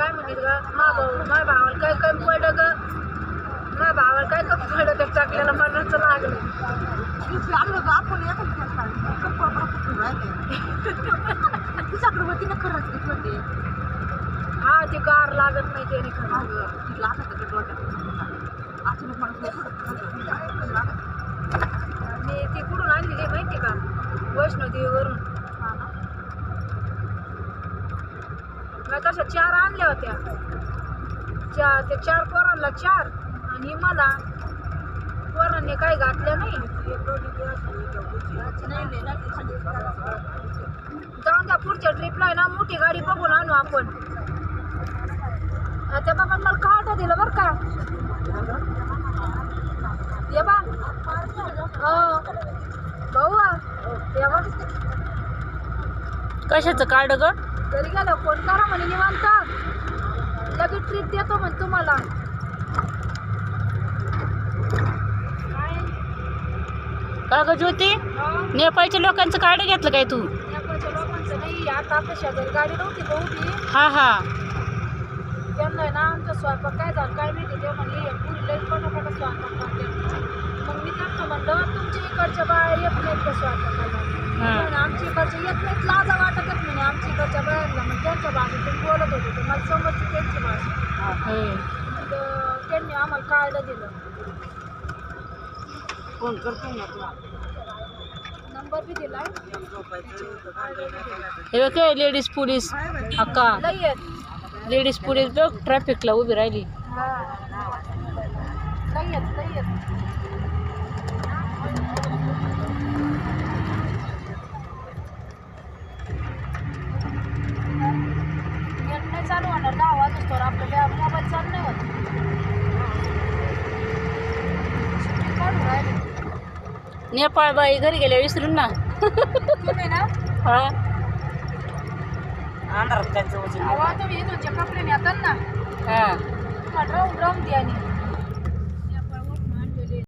काय म्हणत ग मा भाऊ माझ्या भावाला काय कमी पडलं ग माझ्या भावाला काय कमी पडलं त्या टाकलेलं मनाचं लागलं आपण तुझ्याकडे होती ना खरंच होते हा ती कार लागत नाही त्याने खरं तिला आता डोक्यात अचानक मला आणि ती कुठून आणली ते माहिती का वैष्णोदेवीवरून मी तशा चार आणल्या होत्या. चार ते चार पोरांना चार. आणि मला पोरांनी काही घातल्या नाही. जाऊन त्या पुढच्या ट्रिपला आहे ना मोठी गाडी बघून आणू आपण. त्या बाबा मला कार्ड दिलं बरं का. ये बा हो. भाऊ कशाचं कार्ड ग? घरी गेलो फोन करा तुम्हाला का ग ज्योती नेपाळच्या लोकांचं कार्ड घेतलं काय तू? नेपाळच्या लोकांचं नाही आता आपल्या शेजारी गाडी नव्हती का उभी हा हा. त्यांना आहे ना आमचा स्वयंपाक काय झालं काय माहिती ते म्हणले "हे पुरी लई पटापटा स्वयंपाक करते. मग मी त्यांना म्हणलं तुमच्या इकडच्या बाया येत नाहीत का हा. आमच्या इकडच्या येत नाहीत लाजा वाटत येत म्हणे आमच्या इकडच्या बायांना मग त्यांच्या भाषेतून बोलत होते मला समजते त्यांची भाषा. होय. मग अं, त्यांनी आम्हाला कार्ड दिलं. फोन करतो ना नंबर बी दिलाय. हे बघ काय लेडीज पोलीस अक्का लई आहेत लेडीज पोलीस बघ ट्रॅफिकला उभी राहिली. हा. लई आहेत लई आहेत नेट नाही चालू होणार. दहा वाजता आपल्याला मोबाईल चालू नाही होत. सुट्टी काढून राहिली. नेपाळ बाई घरी गेल्या विसरून ना. तुम्ही ना? हा. अंधारात त्यांचं वजन. अहो तुम्ही इथूनच्या कपडे नेतात ना. हा. तुम्हाला राहून राहून द्या आणि